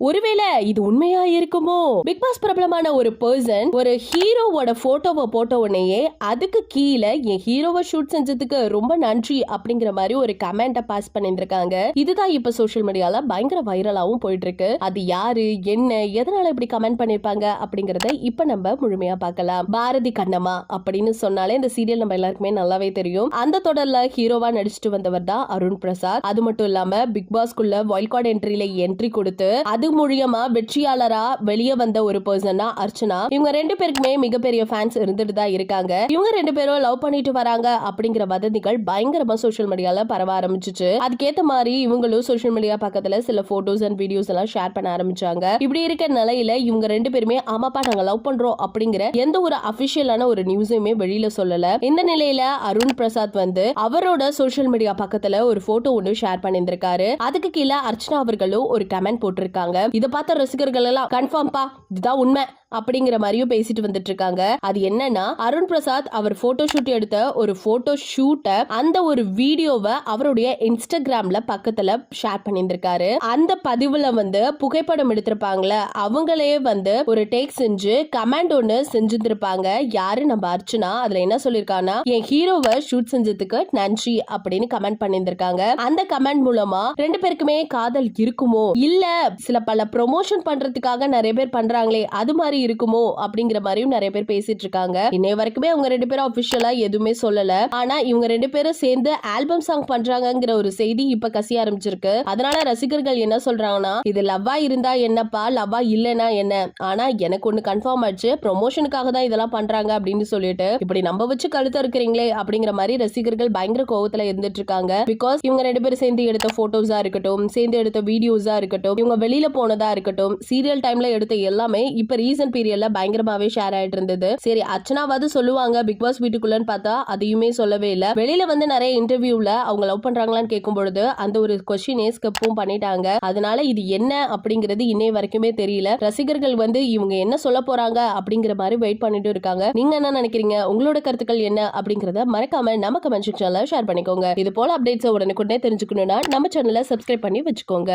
ஒருவேளை இது உண்மையா இருக்குமோ? பிக் பாஸ் பிரபலமான ஒரு பர்சன் ஒரு ஹீரோவோட போட்டோவை போட்ட உடனேயே அதுக்கு கீழே என் ஹீரோவை ஷூட் செஞ்சதுக்கு ரொம்ப நன்றி அப்படிங்கிற மாதிரி ஒரு கமெண்ட்டை பாஸ் பண்ணியிருக்காங்க இதுதான் இப்ப சோஷியல் மீடியால பயங்கர வைரலாவும் போயிட்டு இருக்கு அது யாரு என்ன எதனால இப்படி கமெண்ட் பண்ணிருப்பாங்க அப்படிங்கறத இப்ப நம்ம முழுமையா பார்க்கலாம். பாரதி கண்ணம்மா அப்படின்னு சொன்னாலே இந்த சீரியல் நம்ம எல்லாருக்குமே நல்லாவே தெரியும். அந்த தொடர்ல ஹீரோவா நடிச்சிட்டு வந்தவர் தான் அருண் பிரசாத். அது மட்டும் இல்லாம பிக் பாஸ்க்குள்ள வைல்ட் கார்டு என்ட்ரியில என்ட்ரி கொடுத்து அது மூலியமா வெற்றியாளரா வெளியே வந்த ஒரு பர்சன் தான் அர்ச்சனா. இவங்க ரெண்டு பேருக்குமே மிகப்பெரிய ஃபேன்ஸ் இருந்துட்டு தான் இருக்காங்க. இவங்க ரெண்டு பேரும் லவ் பண்ணிட்டு வராங்க அப்படிங்கிற வதந்திகள் பயங்கரமா சோஷியல் மீடியால பரவ ஆரம்பிச்சிச்சு. அதுக்கேத்த மாதிரி இவங்களும் சோஷியல் மீடியா பக்கத்துல சில போட்டோஸ் அண்ட் வீடியோஸ் எல்லாம் ஷேர் பண்ண ஆரம்பிச்சாங்க. இப்படி இருக்க நிலையில இவங்க ரெண்டு பேருமே ஆமாப்பா நாங்க லவ் பண்றோம் அப்படிங்கிற எந்த ஒரு அபிஷியலான ஒரு நியூஸுமே வெளியில சொல்லல. இந்த நிலையில அருண் பிரசாத் வந்து அவரோட சோஷியல் மீடியா பக்கத்துல ஒரு போட்டோ ஒன்று ஷேர் பண்ணியிருந்திருக்காரு. அதுக்கு கீழே அர்ச்சனா அவர்களும் ஒரு கமெண்ட் போட்டிருக்காங்க. இதை பார்த்த ரசிகர்கள் எல்லாம் கன்ஃபார்ம்பா இதுதான் உண்மை. அப்படிங்கிற மாதிரியும் பேசிட்டு வந்துட்டு இருக்காங்க அது என்னன்னா அருண் பிரசாத் அவர் போட்டோ ஷூட் எடுத்த ஒரு போட்டோ ஷூட்டை அந்த ஒரு வீடியோவை அவருடைய இன்ஸ்டாகிராம்ல பக்கத்துல ஷேர் பண்ணியிருந்திருக்காரு. அந்த பதிவுல வந்து புகைப்படம் எடுத்திருப்பாங்களே அவங்களே வந்து ஒரு டேக் செஞ்சு கமெண்ட் ஒன்று செஞ்சிருந்திருப்பாங்க. யாரு? நம்ம அர்ச்சனா. அதுல என்ன சொல்லியிருக்காங்கன்னா என் ஹீரோவை ஷூட் செஞ்சதுக்கு நன்றி அப்படின்னு கமெண்ட் பண்ணியிருந்திருக்காங்க. அந்த கமெண்ட் மூலமா ரெண்டு பேருக்குமே காதல் இருக்குமோ? இல்ல சில பல ப்ரொமோஷன் பண்றதுக்காக நிறைய பேர் பண்றாங்களே அது மாதிரி இருக்குமோ அப்படிங்கிற மாதிரியும் நிறைய பேர் பேசிட்டு இருக்காங்க. இன்னைய வரைக்குமே அவங்க ரெண்டு பேரும் அபிஷியலா எதுவுமே சொல்லல. ஆனா இவங்க ரெண்டு பேரும் சேர்ந்து ஆல்பம் சாங் பண்றாங்கிற ஒரு செய்தி இப்ப கசிய ஆரம்பிச்சிருக்கு. அதனால ரசிகர்கள் என்ன சொல்றாங்கன்னா இது லவ்வா இருந்தா என்னப்பா? லவ்வா இல்லனா என்ன? ஆனா எனக்கு ஒண்ணு கன்ஃபார்ம் ஆச்சு. ப்ரொமோஷனுக்காக தான் இதெல்லாம் பண்றாங்க அப்படின்னு சொல்லிட்டு இப்படி நம்ப வச்சு கழுத்த இருக்கிறீங்களே அப்படிங்கிற மாதிரி ரசிகர்கள் பயங்கர கோவத்துல இருந்துட்டு இருக்காங்க. பிகாஸ் இவங்க ரெண்டு பேரும் சேர்ந்து எடுத்த போட்டோஸா இருக்கட்டும் சேர்ந்து எடுத்த வீடியோஸா இருக்கட்டும் இவங்க வெளியில போனதா இருக்கட்டும் சீரியல் டைம்ல எடுத்த எல்லாமே இப்ப ரீசன்ட் பீரியட்ல பயங்கரமாவே ஷேர் ஆயிட்டு இருந்தது. சரி அர்ச்சனாவது சொல்லுவாங்க பிக் பாஸ் வீட்டுக்குள்ளன்னு பார்த்தா அதையுமே சொல்லவே இல்ல. வெளியில வந்து நிறைய இன்டர்வியூல அவங்க லவ் பண்றாங்களான்னு கேட்கும் பொழுது அந்த ஒரு கொஸ்டினே ஸ்கப்பும் பண்ணிட்டாங்க. அதனால இது என்ன அப்படிங்கிறது இன்னை வரைக்குமே தெரியல. ரசிகர்கள் வந்து இவங்க என்ன சொல்ல போறாங்க அப்படிங்கிற மாதிரி வெயிட் பண்ணிட்டு இருக்காங்க. நீங்க என்ன நினைக்கிறீங்க? உங்களோட கருத்துக்கள் என்ன அப்படிங்கறத மறக்காம நம்ம கமெண்ட் செக்ஷன்ல ஷேர் பண்ணிக்கோங்க. இது போல அப்டேட்ஸ் உடனுக்குடனே தெரிஞ்சுக்கணும்னா நம்ம சேனலை சப்ஸ்கிரைப் பண்ணி வச்சுக்கோங்க.